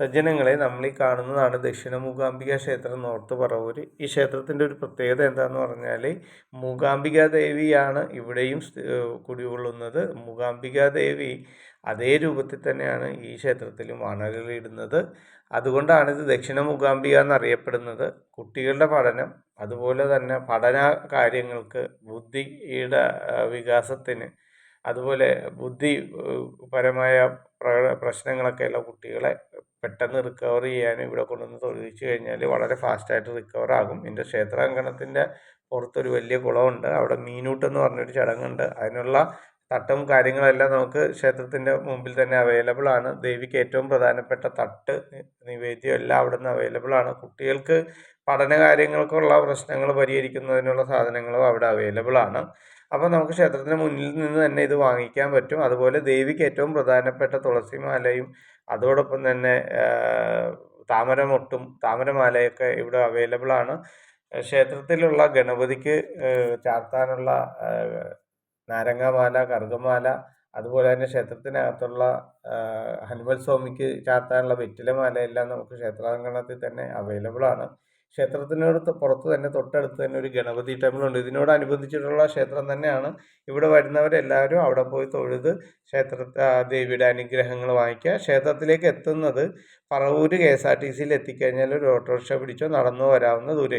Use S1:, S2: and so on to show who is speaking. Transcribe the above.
S1: സജ്ജനങ്ങളെ നമ്മൾ ഈ കാണുന്നതാണ് ദക്ഷിണ മൂകാംബിക ക്ഷേത്രം നോർത്ത് പറവൂര് ഈ ക്ഷേത്രത്തിന്റെ ഒരു പ്രത്യേകത എന്താന്ന് പറഞ്ഞാൽ മൂകാംബിക ദേവിയാണ് ഇവിടെയും കുടികൊള്ളുന്നത്. മൂകാംബിക ദേവി അതേ രൂപത്തിൽ തന്നെയാണ് ഈ ക്ഷേത്രത്തിലും അണകളിടുന്നത് അതുകൊണ്ടാണ് ഇത് ദക്ഷിണ മൂകാംബിക എന്നറിയപ്പെടുന്നത്. കുട്ടികളുടെ പഠനം അതുപോലെ തന്നെ പഠന കാര്യങ്ങൾക്ക് ബുദ്ധിയുടെ വികാസത്തിന് അതുപോലെ ബുദ്ധിപരമായ പ്രശ്നങ്ങളൊക്കെയുള്ള കുട്ടികളെ പെട്ടെന്ന് റിക്കവർ ചെയ്യാൻ ഇവിടെ കൊണ്ടുവന്ന് തൊഴിച്ചു കഴിഞ്ഞാൽ വളരെ ഫാസ്റ്റായിട്ട് റിക്കവർ ആകും. എന്റെ ക്ഷേത്രാങ്കണത്തിന്റെ പുറത്തൊരു വലിയ കുളമുണ്ട്. അവിടെ മീനൂട്ട് എന്ന് പറഞ്ഞൊരു ചടങ്ങുണ്ട്. അതിനുള്ള തട്ടും കാര്യങ്ങളെല്ലാം നമുക്ക് ക്ഷേത്രത്തിന്റെ മുമ്പിൽ തന്നെ അവൈലബിൾ ആണ്. ദേവിക്ക് ഏറ്റവും പ്രധാനപ്പെട്ട തട്ട് നിവേദ്യം എല്ലാം അവിടെ നിന്ന് അവൈലബിൾ ആണ്. കുട്ടികൾക്ക് പഠന കാര്യങ്ങൾക്കുള്ള പ്രശ്നങ്ങൾ പരിഹരിക്കുന്നതിനുള്ള സാധനങ്ങളും അവിടെ അവൈലബിൾ ആണ്. അപ്പോൾ നമുക്ക് ക്ഷേത്രത്തിന് മുന്നിൽ നിന്ന് തന്നെ ഇത് വാങ്ങിക്കാൻ പറ്റും. അതുപോലെ ദേവിക്ക് ഏറ്റവും പ്രധാനപ്പെട്ട തുളസിമാലയും അതോടൊപ്പം തന്നെ താമരമൊട്ടും താമരമാലയൊക്കെ ഇവിടെ അവൈലബിൾ ആണ്. ക്ഷേത്രത്തിലുള്ള ഗണപതിക്ക് ചാർത്താനുള്ള നാരങ്ങാമാല കറുകമാല അതുപോലെ തന്നെ ക്ഷേത്രത്തിനകത്തുള്ള ഹനുമൽ സ്വാമിക്ക് ചാർത്താനുള്ള വെറ്റിലമാല എല്ലാം നമുക്ക് ക്ഷേത്രാങ്കണത്തിൽ തന്നെ അവൈലബിൾ ആണ്. ക്ഷേത്രത്തിനോട് പുറത്ത് തന്നെ തൊട്ടടുത്ത് തന്നെ ഒരു ഗണപതി ടെമ്പിൾ ഉണ്ട്. ഇതിനോടനുബന്ധിച്ചിട്ടുള്ള ക്ഷേത്രം തന്നെയാണ്. ഇവിടെ വരുന്നവരെല്ലാവരും അവിടെ പോയി തൊഴുത് ക്ഷേത്ര ദേവിയുടെ അനുഗ്രഹങ്ങൾ വാങ്ങിക്കുക. ക്ഷേത്രത്തിലേക്ക് എത്തുന്നത് Paravur K S R T സിയിൽ എത്തിക്കഴിഞ്ഞാൽ ഒരു ഓട്ടോറിക്ഷ പിടിച്ചോ നടന്നു വരാവുന്ന ദൂരം